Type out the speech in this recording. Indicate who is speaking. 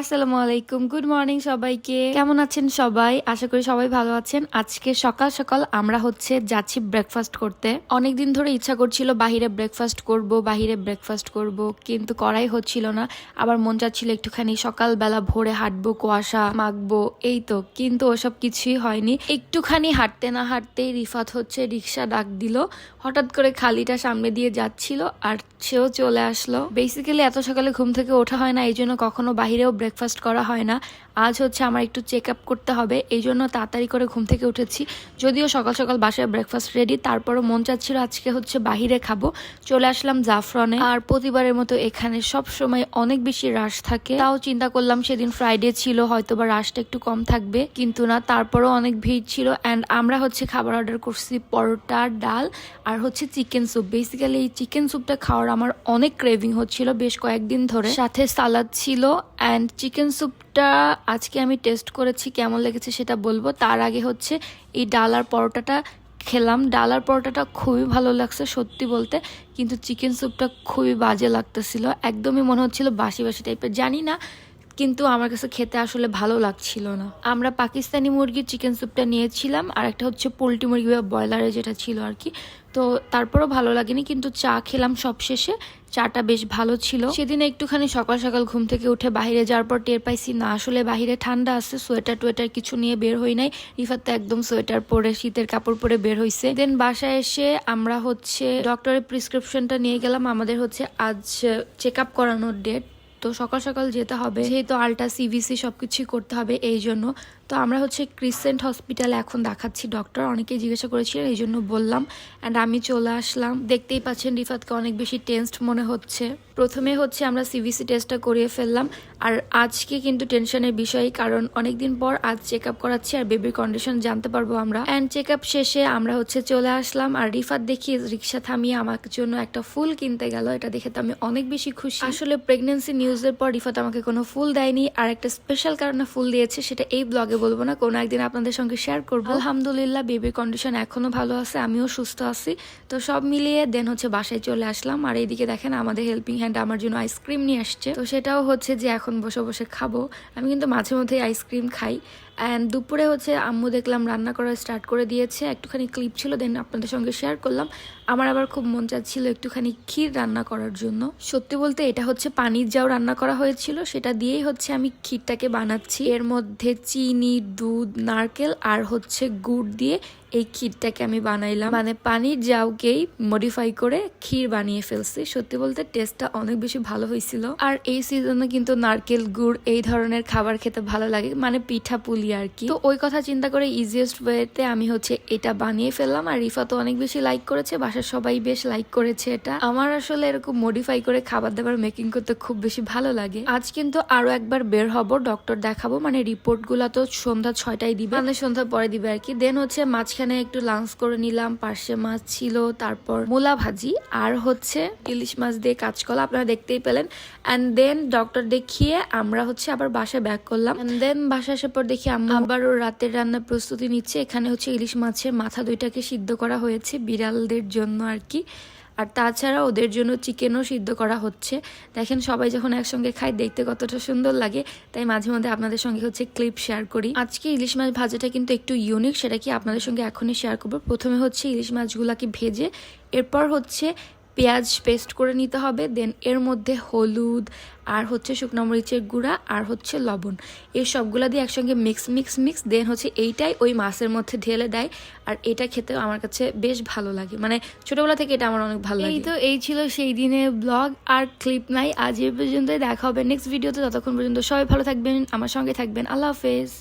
Speaker 1: আসসালামু আলাইকুম good morning সবাইকে। কেমন আছেন সবাই? আশা করি সবাই ভালো আছেন। আজকে সকাল সকাল আমরা হচ্ছে যাচ্ছি ব্রেকফাস্ট করতে। অনেকদিন ধরে ইচ্ছা করছিল বাহিরে ব্রেকফাস্ট করব, বাহিরে ব্রেকফাস্ট করব, কিন্তু করাই হচ্ছিল না। আবার মন চাচ্ছিল একটুখানি সকালবেলা ভোরে হাঁটবো, কুয়াশা মাখবো, এই তো। কিন্তু ওসব কিছুই হয়নি। একটুখানি হাঁটতে না হাঁটতেই রিফাত হচ্ছে রিক্সা ডাক দিল। হঠাৎ করে খালিটা সামনে দিয়ে যাচ্ছিল আর সেও চলে আসলো। বেসিক্যালি এত সকালে ঘুম থেকে ওঠা হয় না, এই জন্য কখনো বাহিরেও ব্রেকফাস্ট করা হয় না। আজ হচ্ছে আমার একটু চেক আপ করতে হবে, এই জন্য তাড়াতাড়ি করে ঘুম থেকে উঠেছি। যদিও সকাল সকাল বাসায় ব্রেকফাস্ট রেডি তারপরও মন চাচ্ছিল আজকে হচ্ছে বাহিরে খাব। চলে আসলাম জাফরনে, আর প্রতিবারের মতো এখানে সব সময় অনেক বেশি রাশ থাকে। তাও চিন্তা করলাম সেদিন ফ্রাইডে ছিল হয়তো বা রাশটা একটু কম থাকবে, কিন্তু না, তারপরও অনেক ভিড় ছিল। অ্যান্ড আমরা হচ্ছে খাবার অর্ডার করছি পরোটা, ডাল, আর হচ্ছে চিকেন স্যুপ বেসিক্যালি এই চিকেন স্যুপটা খাওয়ার আমার অনেক ক্রেভিং হচ্ছিল বেশ কয়েকদিন ধরে। সাথে সালাদ ছিল অ্যান্ড চিকেন স্যুপটা আজকে আমি টেস্ট করেছি কেমন লেগেছে সেটা বলব। তার আগে হচ্ছে এই ডালার পরোটাটা খেলাম। ডালার পরোটাটা খুবই ভালো লাগছে সত্যি বলতে। কিন্তু চিকেন স্যুপটা খুবই বাজে লাগতেছিল। একদমই মনে হচ্ছিল বাসি বাসি টাইপের জানি না কিন্তু আমার কাছে খেতে আসলে ভালো লাগছিল না। আমরা পাকিস্তানি মুরগির চিকেন স্যুপটা নিয়েছিলাম, আর একটা হচ্ছে পোলট্রি মুরগি বা ব্রয়লারে যেটা ছিল আর কি। তো তারপরও ভালো লাগেনি, কিন্তু চা খেলাম সব শেষে চাটা বেশ ভালো ছিল। সেদিন একটুখানি সকাল সকাল ঘুম থেকে উঠে বাইরে যাওয়ার পর টের পাইছি, না, আসলে বাইরে ঠান্ডা আছে, সোয়েটার টোয়েটার কিছু নিয়ে বের হই নাই। রিফাত তো একদম সোয়েটার পরে, শীতের কাপড় পরে বের হইছে। দেন বাসায় এসে আমরা হচ্ছে ডক্টরের প্রিসক্রিপশনটা নিয়ে গেলাম। আমাদের হচ্ছে আজ চেক আপ করানোর ডেট তো সকাল সকাল যেতে হবে। যেহেতু আলট্রা সিভিসি সবকিছুই করতে হবে এই জন্য তো আমরা হচ্ছে ক্রিসেন্ট হসপিটালে এখন দেখাচ্ছি ডক্টর অনেকেই জিজ্ঞাসা করেছিলেন, এই জন্য বললাম। অ্যান্ড আমি চলে আসলাম। দেখতেই পাচ্ছেন রিফাতকে অনেক বেশি টেন্সড মনে হচ্ছে। প্রথমে হচ্ছে আমরা সিভিসি টেস্টটা করিয়ে ফেললাম। আর আজকে কিন্তু টেনশনের বিষয়, কারণ অনেকদিন পর আজ চেক আপ করাচ্ছি আর বেবির কন্ডিশন জানতে পারব আমরা। অ্যান্ড চেক আপ শেষে আমরা হচ্ছে চলে আসলাম। আর রিফাত দেখি রিক্সা থামিয়ে আমার জন্য একটা ফুল কিনতে গেল। এটা দেখে তো আমি অনেক বেশি খুশি। আসলে প্রেগনেন্সি নিউজের পর রিফাত আমাকে কোনো ফুল দেয়নি। আর একটা স্পেশাল কারণে ফুল দিয়েছে, সেটা এই ব্লগে বলব না কোনো একদিন আপনাদের সঙ্গে শেয়ার করব। আলহামদুলিল্লাহ বেবির কন্ডিশন এখনও ভালো আছে আমিও সুস্থ আছি। তো সব মিলিয়ে দেন হচ্ছে বাসায় চলে আসলাম। আর এইদিকে দেখেন আমাদের হেল্পিং হ্যান্ড আমার জন্য আইসক্রিম নিয়ে আসছে। তো সেটাও হচ্ছে যে এখন বসে বসে খাব। আমি কিন্তু মাঝে মধ্যেই আইসক্রিম খাই। অ্যান্ড দুপুরে হচ্ছে আম্মু দেখলাম রান্না করা স্টার্ট করে দিয়েছে। একটুখানি ক্লিপ ছিল দেন আপনাদের সঙ্গে শেয়ার করলাম। আমার আবার খুব মন চাচ্ছিল একটুখানি ক্ষীর রান্না করার জন্য। সত্যি বলতে এটা হচ্ছে পানির যাও রান্না করা হয়েছিল, সেটা দিয়েই হচ্ছে আমি ক্ষীরটাকে বানাচ্ছি। এর মধ্যে চিনি, দুধ, নারকেল আর হচ্ছে গুড় দিয়ে এই ক্ষীরটাকে আমি বানাইলাম। মানে পানির জাউকেই মডিফাই করে ক্ষীর বানিয়ে ফেলছি। সত্যি বলতে টেস্টটা অনেক বেশি ভালো হয়েছিল। আর এই সিজনে কিন্তু নারকেল, গুড় এই ধরনের খাবার খেতে ভালো লাগে। মানে পিঠা পুলি আর কি। তো ওই কথা চিন্তা করে ইজিয়েস্ট ওয়েতে আমি হচ্ছে এটা বানিয়ে ফেললাম। আর রিফা তো অনেক বেশি লাইক করেছে, বাসার সবাই বেশ লাইক করেছে এটা। আমার আসলে এরকম মডিফাই করে খাবার দাবার মেকিং করতে খুব বেশি ভালো লাগে। আজ কিন্তু আরও একবার বের হব ডক্টর দেখাবো। মানে রিপোর্টগুলা তো সন্ধ্যা ছয়টায় দিবে। মানে সন্ধ্যা পরে দিবে আর কি। দেন হচ্ছে মাঝখানে একটু লাঞ্চ করে নিলাম। পার্শে মাছ ছিল, তারপর মূলা ভাজি আর হচ্ছে ইলিশ মাছ দিয়ে কাঁচকলা। আপনারা দেখতেই পেলেন। অ্যান্ড দেন ডক্টর দেখিয়ে আমরা হচ্ছে আবার বাসায় ব্যাক করলাম। দেন বাসায় আসার পর দেখি আম্মা আবারও রাতের রান্নার প্রস্তুতি নিচ্ছে। এখানে হচ্ছে ইলিশ মাছের মাথা দুইটাকে সিদ্ধ করা হয়েছে বিড়ালদের জন্য আর কি। আর তাছাড়া ওদের জন্য চিকেনও সিদ্ধ করা হচ্ছে। দেখেন সবাই যখন একসঙ্গে খায়, দেখতে কতটা সুন্দর লাগে। তাই মাঝে মধ্যে আপনাদের সঙ্গে হচ্ছে ক্লিপ শেয়ার করি। আজকে ইলিশ মাছ ভাজাটা কিন্তু একটু ইউনিক সেটা কি আপনাদের সঙ্গে এখনই শেয়ার করব? প্রথমে হচ্ছে ইলিশ মাছগুলাকে ভেজে, এরপর হচ্ছে পেঁয়াজ পেস্ট করে নিতে হবে দেন এর মধ্যে হলুদ, আর হচ্ছে শুকনো মরিচের গুঁড়া, আর হচ্ছে লবণ। এই সবগুলা দিয়ে একসঙ্গে মিক্স মিক্স মিক্স দেন হচ্ছে এইটাই ওই মাছের মধ্যে ঢেলে দেয়, আর এটা খেতে আমার কাছে বেশ ভালো লাগে। মানে ছোটবেলা থেকে এটা আমার অনেক ভালো লাগে। এই তো, এই ছিল সেই দিনের ব্লগ আর ক্লিপ নাই। আজ এই পর্যন্তই, দেখা হবে নেক্সট ভিডিওতে ততক্ষণ পর্যন্ত সবাই ভালো থাকবেন, আমার সঙ্গে থাকবেন। আল্লাহ হাফেজ।